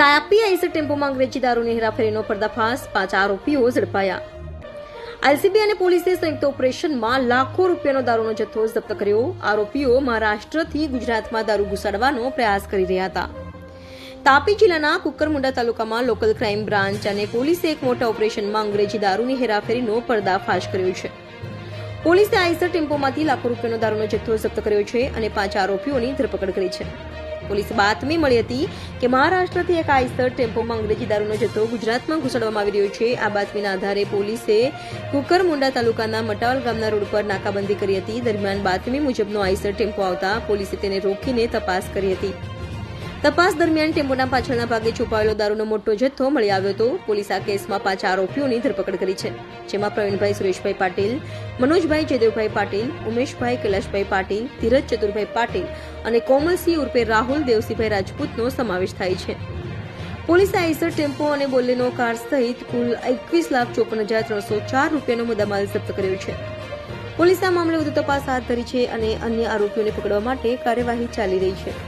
Tapi Eicher ટેમ્પોમાં અંગ્રેજી દારૂની હેરાફેરીનો પર્દાફાશ, પાંચ આરોપીઓ ઝડપાયા. આઈસીબી અને પોલીસે સંયુક્ત ઓપરેશનમાં લાખો રૂપિયાનો દારૂનો જથ્થો જપ્ત કર્યો. આરોપીઓ મહારાષ્ટ્રથી ગુજરાતમાં દારૂ ઘુસાડવાનો પ્રયાસ કરી રહ્યા હતા. તાપી જિલ્લાના કુકરમુંડા તાલુકામાં લોકલ ક્રાઇમ બ્રાન્ચ અને પોલીસે એક મોટા ઓપરેશનમાં અંગ્રેજી દારૂની હેરાફેરીનો પર્દાફાશ કર્યો છે. પોલીસે આઈસર ટેમ્પોમાંથી લાખો રૂપિયાનો દારૂનો જથ્થો જપ્ત કર્યો છે અને પાંચ આરોપીઓની ધરપકડ કરી છે. પોલીસે બાતમી મળી હતી કે મહારાષ્ટ્રથી એક આઈસર ટેમ્પોમાં અંગ્રેજી દારૂનો જથ્થો ગુજરાતમાં ઘુસાડવામાં આવી રહ્યો છે. આ બાતમીના આધારે પોલીસે કુકરમુંડા તાલુકાના મટાવલ ગામના રોડ પર નાકાબંધી કરી હતી. દરમિયાન બાતમી મુજબનો આઈસર ટેમ્પો આવતા પોલીસે તેને રોકીને તપાસ કરી હતી. તપાસ દરમિયાન ટેમ્પોના પાછળના ભાગે છુપાયેલો દારૂનો મોટો જથ્થો મળી આવ્યો હતો. પોલીસ આ કેસમાં પાંચ આરોપીઓની ધરપકડ કરી છે. જેમાં પ્રવીણભાઈ સુરેશભાઈ પાટીલ, મનોજભાઈ જયદેવભાઈ પાટીલ, ઉમેશભાઈ કૈલાશભાઈ પાટીલ, ધીરજ ચતુરભાઈ પાટીલ અને કોમલસિંહ ઉર્ફે રાહુલ દેવસીભાઈ રાજપૂતનો સમાવેશ થાય છે. પોલીસે આઈસર ટેમ્પો અને બોલેનો કાર સહિત કુલ એકવીસ લાખ ચોપન હજાર ત્રણસો ચાર રૂપિયાનો મુદ્દામાલ જપ્ત કર્યો છે. પોલીસે આ મામલે વધુ તપાસ હાથ ધરી છે અને અન્ય આરોપીઓને પકડવા માટે કાર્યવાહી ચાલી રહી છે.